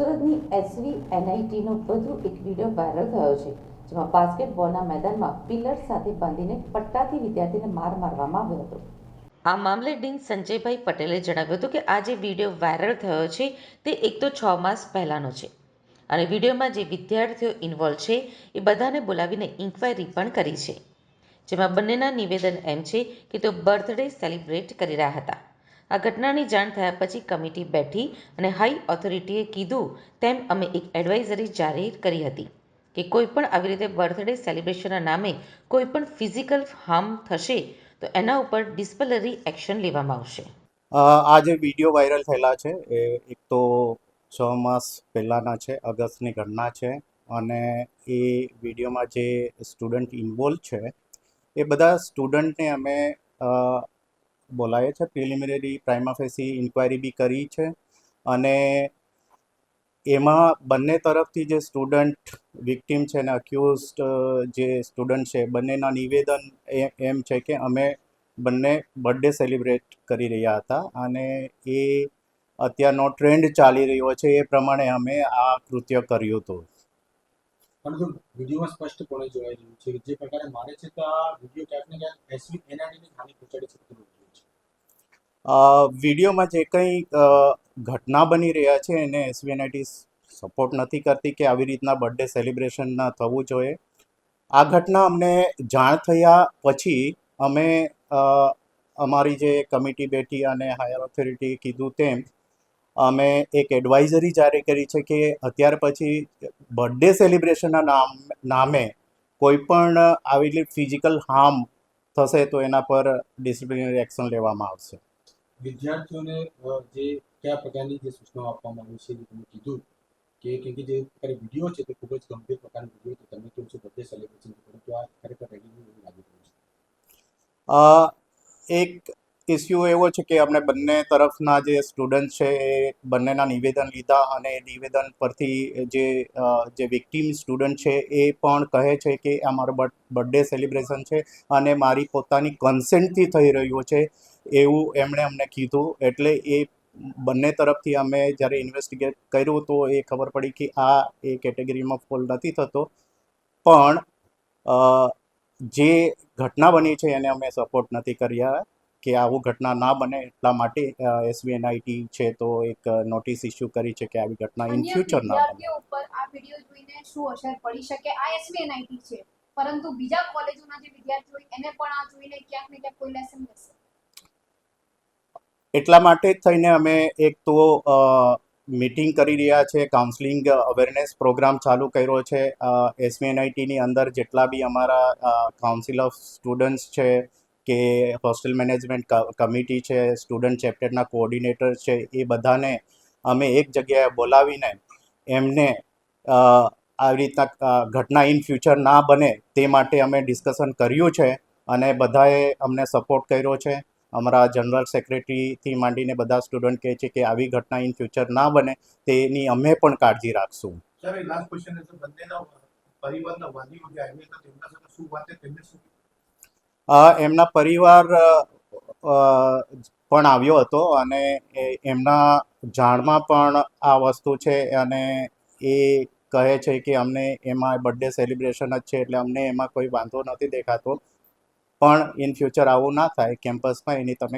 સુરતની એસવી એનઆઈટીનો વધુ એક વીડિયો વાયરલ થયો છે, જેમાં બાસ્કેટબોલના મેદાનમાં પિલર સાથે બાંધીને પટ્ટાથી વિદ્યાર્થીને માર મારવામાં આવ્યો હતો. આ મામલે ડીન સંજયભાઈ પટેલે જણાવ્યું હતું કે આ જે વીડિયો વાયરલ થયો છે, તે એક તો છ માસ પહેલાંનો છે. અને વિડીયોમાં જે વિદ્યાર્થીઓ ઇન્વોલ્વ છે, એ બધાને બોલાવીને ઇન્ક્વાયરી પણ કરી છે. જેમાં બંનેના નિવેદન એમ છે કે તેઓ બર્થડે સેલિબ્રેટ કરી રહ્યા હતા. આ ઘટનાની જાણ થયા પછી કમિટી બેઠી અને હાઈ ઓથોરિટીએ કીધું, તેમ અમે એક એડવાઇઝરી જારી કરી હતી કે કોઈ પણ આવી રીતે બર્થડે સેલિબ્રેશનના નામે કોઈ પણ ફિઝિકલ હાર્મ થશે, તો એના ઉપર ડિસ્પલરી એક્શન લેવામાં આવશે. આ જે વીડિયો વાયરલ થયેલા છે, એ એક તો છ માસ પહેલાંના છે, અગસ્ટની ઘટના છે અને એ વિડીયોમાં જે સ્ટુડન્ટ ઇન્વોલ્વ છે, એ બધા સ્ટુડન્ટને અમે અ, બોલાવીએ છે પ્રિલિમિનરી પ્રાઇમા ફેસી ઇન્ક્વાયરી બી કરી છે અને એમાં બંને તરફથી જે સ્ટુડન્ટ વિક્ટીમ છે અને અક્યુઝડ જે સ્ટુડન્ટ છે બંનેના નિવેદન એમ છે કે અમે બંને બર્થડે સેલિબ્રેટ કરી રહ્યા હતા અને એ અત્યારનો ટ્રેન્ડ ચાલી રહ્યો છે. એ પ્રમાણે અમે આ કૃત્ય કર્યું હતું. પરંતુ વિડીયોમાં સ્પષ્ટપણે જોવાઈ રહ્યું છે? જે પ્રકારે મારે છે તો આ વીડિયો ક્યાંક ને ક્યાંક એસવી એનઆરડીની હાનિ પહોંચાડી શકતું અ, વિડીયોમાં જે કંઈ ઘટના બની રહ્યા છે એને એસવીએનઆઈટી સપોર્ટ નથી કરતી કે આવી રીતના બર્થડે સેલિબ્રેશન ના થવું જોઈએ. આ ઘટના અમને જાણ થયા પછી અમે અમારી જે કમિટી બેઠી અને હાયર ઓથોરિટીએ કીધું તેમ, અમે એક એડવાઇઝરી જારી કરી છે કે અત્યાર પછી બર્થડે સેલિબ્રેશનના નામ, નામે કોઈ પણ આવી ફિઝિકલ હાર્મ થશે તો એના પર ડિસિપ્લિનરી એક્શન લેવામાં આવશે. વિદ્યાર્થીઓને જે કયા પ્રકારની જે સૂચનાઓ આપવામાં આવી છે તમે કીધું કે કેમ કે જે અત્યારે વીડિયો છે તે ખૂબ જ ગંભીર પ્રકારનો વીડિયો તો તમે કહો છો બધે સેલિબ્રેશન પરંતુ આ ખરેખર રેગિંગ લાગી રહ્યું છે. એક ઇસ્યુ એવો છે કે અમને બંને તરફના જે સ્ટુડન્ટ છે એ બંનેના નિવેદન લીધા અને નિવેદન પરથી જે જે વિક્ટીમ સ્ટુડન્ટ છે એ પણ કહે છે કે આ મારો બર્થડે સેલિબ્રેશન છે અને મારી પોતાની કન્સેન્ટથી થઈ રહ્યું છે. એવું એમણે અમને કીધું. એટલે એ બંને તરફથી અમે જ્યારે ઇન્વેસ્ટિગેટ કર્યું તો એ ખબર પડી કે આ એ કેટેગરીમાં ફોલ નથી થતો. પણ જે ઘટના બની છે એને અમે સપોર્ટ નથી કર્યા કે આવું ઘટના ના બને એટલા માટે એસબીએનઆઈટી છે તો એક નોટિસ ઇસ્યુ કરી છે કે આવી ઘટના ઇન ફ્યુચર ના બને. ઉપર આ વિડિયો જોઈને શું અસર પડી શકે? આ એસબીએનઆઈટી છે. પરંતુ બીજા કોલેજોના જે વિદ્યાર્થીઓ એને પણ આ જોઈને ક્યાંક ને ક્યાંક કોઈ લેસન લેશે. એટલા માટે જ થઈને અમે એક તો મીટિંગ કરી રહ્યા છે કાઉન્સલિંગ અવેરનેસ પ્રોગ્રામ ચાલુ કર્યો છે. એસવીએનઆઈટીની અંદર જેટલા બી અમારા કાઉન્સિલ ઓફ સ્ટુડન્ટ્સ છે કે હોસ્ટેલ મેનેજમેન્ટ કમિટી છે સ્ટુડન્ટ ચેપ્ટરના કોઓર્ડિનેટર છે, એ બધાને અમે એક જગ્યાએ બોલાવીને એમને આવી રીતના ઘટના ઇન ફ્યુચર ના બને તે માટે અમે ડિસ્કશન કર્યું છે અને બધાએ અમને સપોર્ટ કર્યો છે. અમારા જનરલ સેક્રેટરીથી માંડીને બધા સ્ટુડન્ટ કહે છે કે આવી ઘટના ઇન ફ્યુચર ના બને તેની અમે પણ કાળજી રાખશું. એમના પરિવાર પણ આવ્યો હતો અને એ- એમના જાણમાં પણ આ વસ્તુ છે અને એ કહે છે કે અમને એમાં બર્થડે સેલિબ્રેશન જ છે એટલે અમને એમાં કોઈ વાંધો નથી દેખાતો. પણ ઇન ફ્યુચર આવું ના થાય કેમ્પસમાં એની તમે